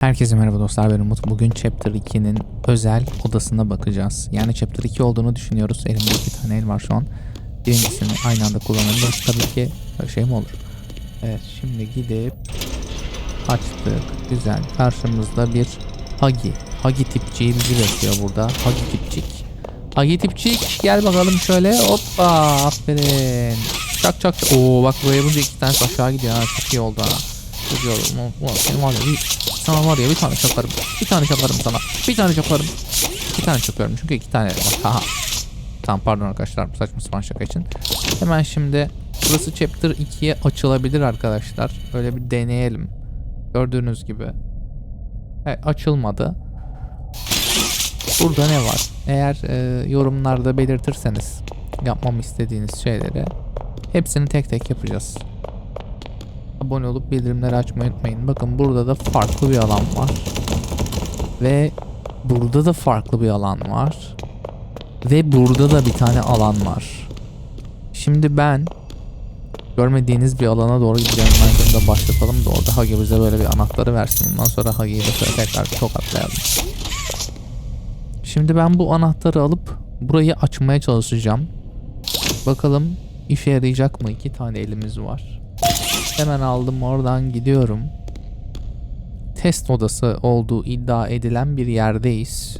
Herkese merhaba dostlar ben Umut. Bugün Chapter 2'nin özel odasına bakacağız. Yani Chapter 2 olduğunu düşünüyoruz. Elimde iki tane el var şu an. Birincisini aynı anda kullanabiliriz. Tabii ki şey mi olur? Evet şimdi gidip açtık. Güzel. Karşımızda bir Hagi. Hagi tipçiği bizi bekliyor burada. Hagi tipçik. Hagi tipçik gel bakalım şöyle. Hoppa aferin. Çak çak. çak. Oo bak buraya bulunca iki tane aşağı gidiyor. Çok iyi oldu ha. Oldu. Ulan, senin var ya bir, sana var ya bir tane çakarım. Bir tane çakarım sana. Bir tane çakarım. İki tane çakıyorum çünkü iki tane var. Haha. Tamam pardon arkadaşlar saçma sapan şaka için. Hemen şimdi burası chapter 2'ye açılabilir arkadaşlar. Böyle bir deneyelim. Gördüğünüz gibi. Evet, açılmadı. Burada ne var? Eğer e, yorumlarda belirtirseniz yapmamı istediğiniz şeyleri hepsini tek tek yapacağız. Abone olup bildirimleri açmayı unutmayın. Bakın burada da farklı bir alan var. Ve burada da farklı bir alan var. Ve burada da bir tane alan var. Şimdi ben görmediğiniz bir alana doğru gideceğim. De başlatalım da orada Hagi bize böyle bir anahtarı versin. Ondan sonra Hagi'yi de tekrar tokatlayalım. Şimdi ben bu anahtarı alıp burayı açmaya çalışacağım. Bakalım işe yarayacak mı? İki tane elimiz var. Hemen aldım oradan gidiyorum. Test odası olduğu iddia edilen bir yerdeyiz.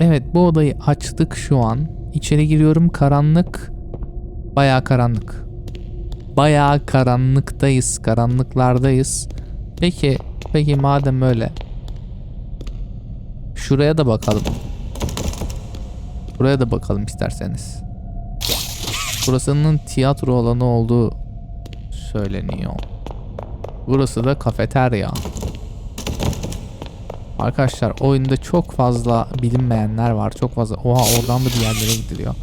Evet bu odayı açtık şu an. İçeri giriyorum karanlık. Bayağı karanlık. Bayağı karanlıktayız. Karanlıklardayız. Peki, peki madem öyle. Şuraya da bakalım. Buraya da bakalım isterseniz. Burasının tiyatro alanı olduğu söyleniyor. Burası da kafeterya. Arkadaşlar oyunda çok fazla bilinmeyenler var. Çok fazla. Oha oradan da bir yerlere gidiliyor.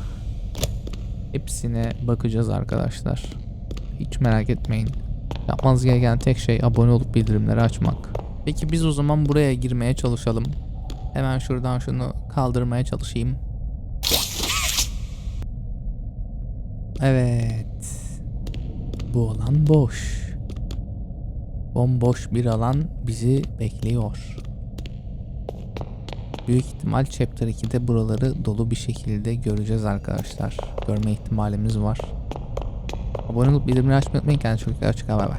Hepsine bakacağız arkadaşlar. Hiç merak etmeyin. Yapmanız gereken tek şey abone olup bildirimleri açmak. Peki biz o zaman buraya girmeye çalışalım. Hemen şuradan şunu kaldırmaya çalışayım. Evet. Bu alan boş. Bomboş bir alan bizi bekliyor. Büyük ihtimal Chapter 2'de buraları dolu bir şekilde göreceğiz arkadaşlar. Görme ihtimalimiz var. Abone olup bildirimleri açmayı unutmayın. Kendinize çok iyi bay.